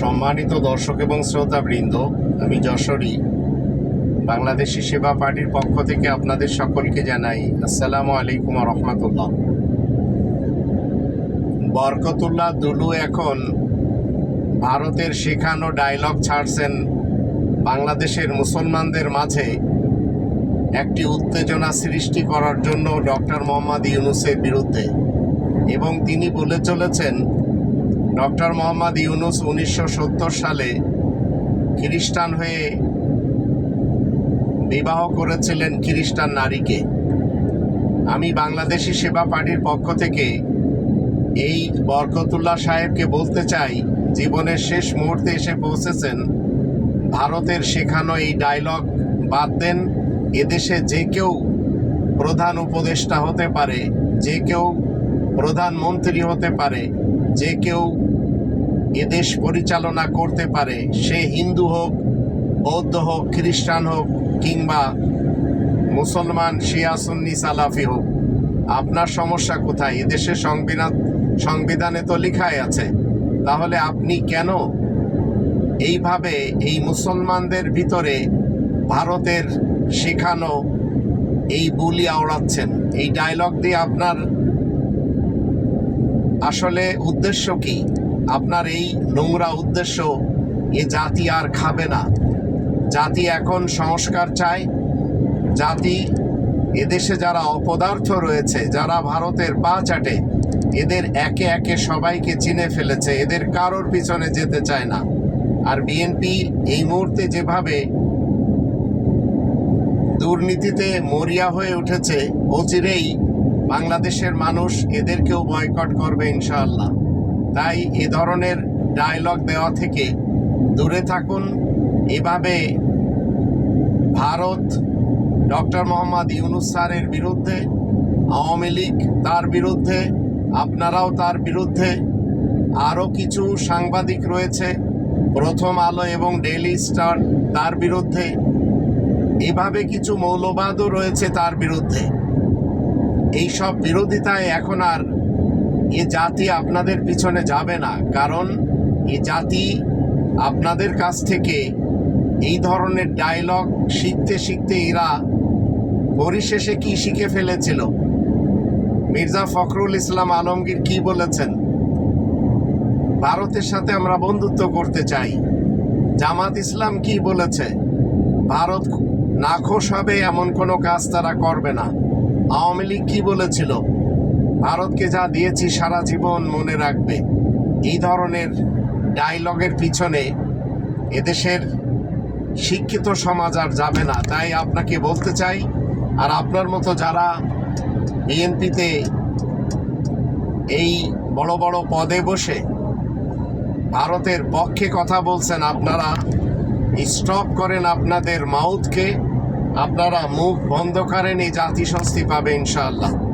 সম্মানিত দর্শক এবং শ্রোতাবৃন্দ, আমি যশোরী। বাংলাদেশি সেবা পার্টির পক্ষ থেকে আপনাদের সকলকে জানাই আসসালামু আলাইকুম রহমতুল্লাহ। বরকতুল্লাহ দুলু এখন ভারতের শেখানো ডায়লগ ছাড়ছেন বাংলাদেশের মুসলমানদের মাঝে একটি উত্তেজনা সৃষ্টি করার জন্য ডক্টর মোহাম্মদ ইউনুসের বিরুদ্ধে। এবং তিনি বলে চলেছেন ডক্টর মোহাম্মদ ইউনুস উনিশশো সত্তর সালে খ্রিস্টান হয়ে বিবাহ করেছিলেন খ্রিস্টান নারীকে। আমি বাংলাদেশি সেবা পার্টির পক্ষ থেকে এই বরকতুল্লাহ সাহেবকে বলতে চাই, জীবনের শেষ মুহূর্তে এসে পৌঁছেছেন। ভারতের শেখানো এই ডায়লগ বাদ দেন, এদেশে যে কেউ প্রধান উপদেষ্টা হতে পারে, যে কেউ প্রধানমন্ত্রী হতে পারে, যে কেউ এদেশ পরিচালনা করতে পারে, সে হিন্দু হোক, বৌদ্ধ হোক, খ্রিস্টান হোক কিংবা মুসলমান, শিয়া, সুন্নি, সালাফি হোক, আপনার সমস্যা কোথায়? এদেশে সংবিধান, সংবিধানে তো লেখাই আছে। তাহলে আপনি কেন এইভাবে এই মুসলমানদের ভিতরে ভারতের শেখানো এই বুলি আওড়াচ্ছেন? এই ডায়লগ দিয়ে আপনার আসলে উদ্দেশ্য কি? আপনার এই নোংরা উদ্দেশ্য, এ জাতি আর খাবে না। জাতি এখন সংস্কার চায়। জাতি, এদেশে যারা অপদার্থ রয়েছে, যারা ভারতের পা চাটে, এদের একে একে সবাইকে চিনে ফেলেছে, এদের কারোর পিছনে যেতে চায় না। আর বিএনপি এই মুহূর্তে যেভাবে দুর্নীতিতে মরিয়া হয়ে উঠেছে, অচিরেই বাংলাদেশের মানুষ এদেরকেও বয়কট করবে ইনশাআল্লাহ। তাই এ ধরনের ডায়লগ দেওয়া থেকে দূরে থাকুন। এভাবে ভারত ডক্টর মোহাম্মদ ইউনুস স্যারের বিরুদ্ধে, আওয়ামী লীগ তার বিরুদ্ধে, আপনারাও তার বিরুদ্ধে আরও কিছু সাংবাদিক রয়েছে, প্রথম আলো এবং ডেইলি স্টার তার বিরুদ্ধে। এভাবে কিছু মৌলবাদও রয়েছে তার বিরুদ্ধে। এই সব বিরোধিতায় এখন আর এ জাতি আপনাদের পিছনে যাবে না। কারণ এ জাতি আপনাদের কাছ থেকে এই ধরনের ডায়লগ শিখতে শিখতে এরা পরিশেষে কি শিখে ফেলেছিল? মির্জা ফখরুল ইসলাম আলমগীর কি বলেছেন? ভারতের সাথে আমরা বন্ধুত্ব করতে চাই। জামাত ইসলাম কি বলেছে? ভারত নাখোশ হবে এমন কোনো কাজ তারা করবে না। আওয়ামী লীগ কি বলেছিল? ভারতকে যা দিয়েছি সারা জীবন মনে রাখবে। এই ধরনের ডায়লগের পিছনে এদেশের শিক্ষিত সমাজ আর যাবে না। তাই আপনাকে বলতে চাই, আর আপনার মতো যারা বিএনপিতে এই বড় বড় পদে বসে ভারতের পক্ষে কথা বলছেন, আপনারা স্টপ করেন আপনাদের মাউথকে আপনারা মুখ বন্ধ করেন এই জাতি স্বস্তি পাবে ইনশাআল্লাহ।